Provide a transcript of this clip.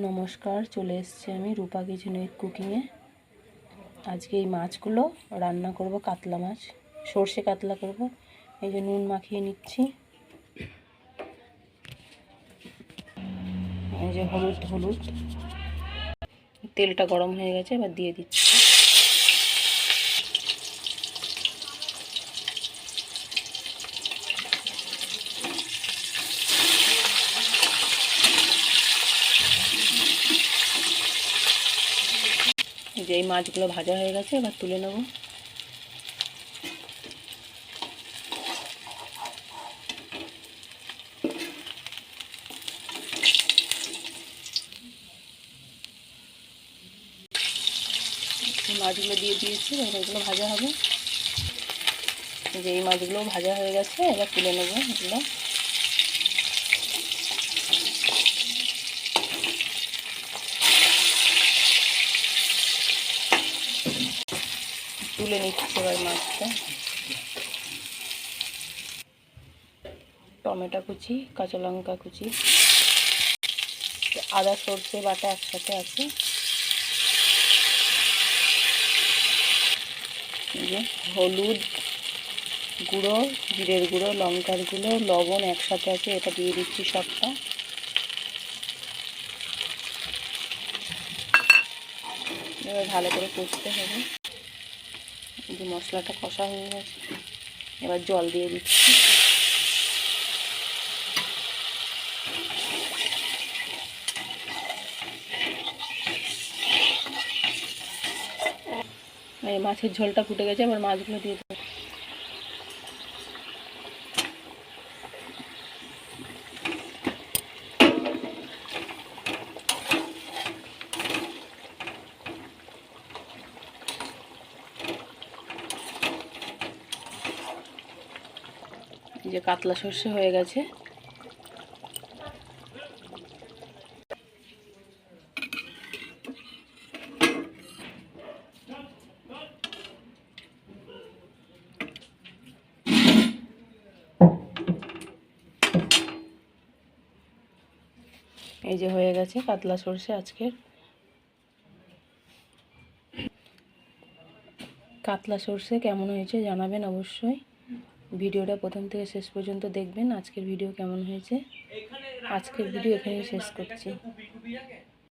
নমস্কার, চলে এসছি আমি রূপা কিচেনের কুকিংয়ে। আজকে এই মাছগুলো রান্না করব কাতলা মাছ, সর্ষে কাতলা করব। এই যে নুন মাখিয়ে নিচ্ছি। এই যে হলুদ হলুদ। তেলটা গরম হয়ে গেছে, এবার দিয়ে দিচ্ছি। যে এই মাছগুলো ভাজা হয়ে গেছে, এবার তুলে নেব। মাছগুলো দিয়ে দিয়েছি, এবার এগুলো ভাজা হবে। যে এই মাছগুলো ভাজা হয়ে গেছে, এবার তুলে নেব এগুলো। তুলে নিচ্ছে এবার মাছটা। টমেটো কুচি, কাঁচা লঙ্কা কুচি, আদা, সর্ষে, বাটা একসাথে আছে। হলুদ গুঁড়ো, জিরের গুঁড়ো, লঙ্কার গুঁড়ো, লবণ একসাথে আছে, এটা দিয়ে দিচ্ছি সবটা। এবার ভালো করে কষতে হবে। যে মশলাটা কষা হয়ে গেছে, এবার জল দিয়ে দিচ্ছি। মাছের ঝোলটা ফুটে গেছে, এবার মাছগুলো দিয়ে দেবো। যে কাতলা সর্ষে হয়ে গেছে। এই যে হয়ে গেছে কাতলা সর্ষে আজকের কাতলা সর্ষে কেমন হয়েছে জানাবেন অবশ্যই। ভিডিওটা প্রথম থেকে শেষ পর্যন্ত দেখবেন। আজকের ভিডিও কেমন হয়েছে? আজকের ভিডিও এখানেই শেষ করছি।